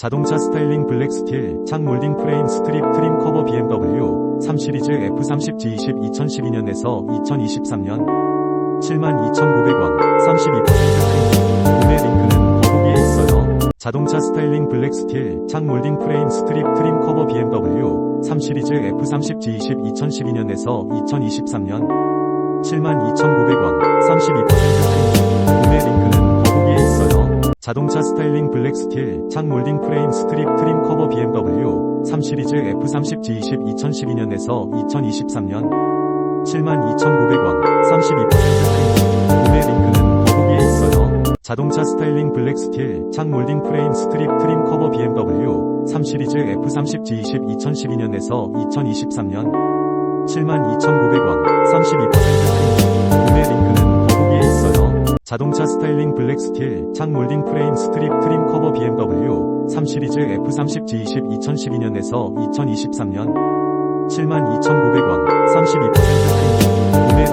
자동차 스타일링 블랙 스틸, 창 몰딩 프레임 스트립 트림 커버 BMW 3 시리즈 F30 G20 2012년에서 2023년 72,900원 32% 할인 구매 링크는 더보기에 있어요. 자동차 스타일링 블랙 스틸, 창 몰딩 프레임 스트립 트림 커버 BMW 3 시리즈 F30 G20 2012년에서 2023년 72,900원 32% 자동차 스타일링 블랙 스틸, 창 몰딩 프레임 스트립 트림 커버 BMW 3 시리즈 F30 G20 2012년에서 2023년 72,900원 32% 할인 구매 링크는 더보기에 있어요. 자동차 스타일링 블랙 스틸, 창 몰딩 프레임 스트립 트림 커버 BMW 3 시리즈 F30 G20 2012년에서 2023년 72,900원 32% 자동차 스타일링 블랙 스틸, 창 몰딩 프레임 스트립 트림 커버 BMW 3시리즈 F30 G20 2012년에서 2023년 72,900원 32% 할인. 구매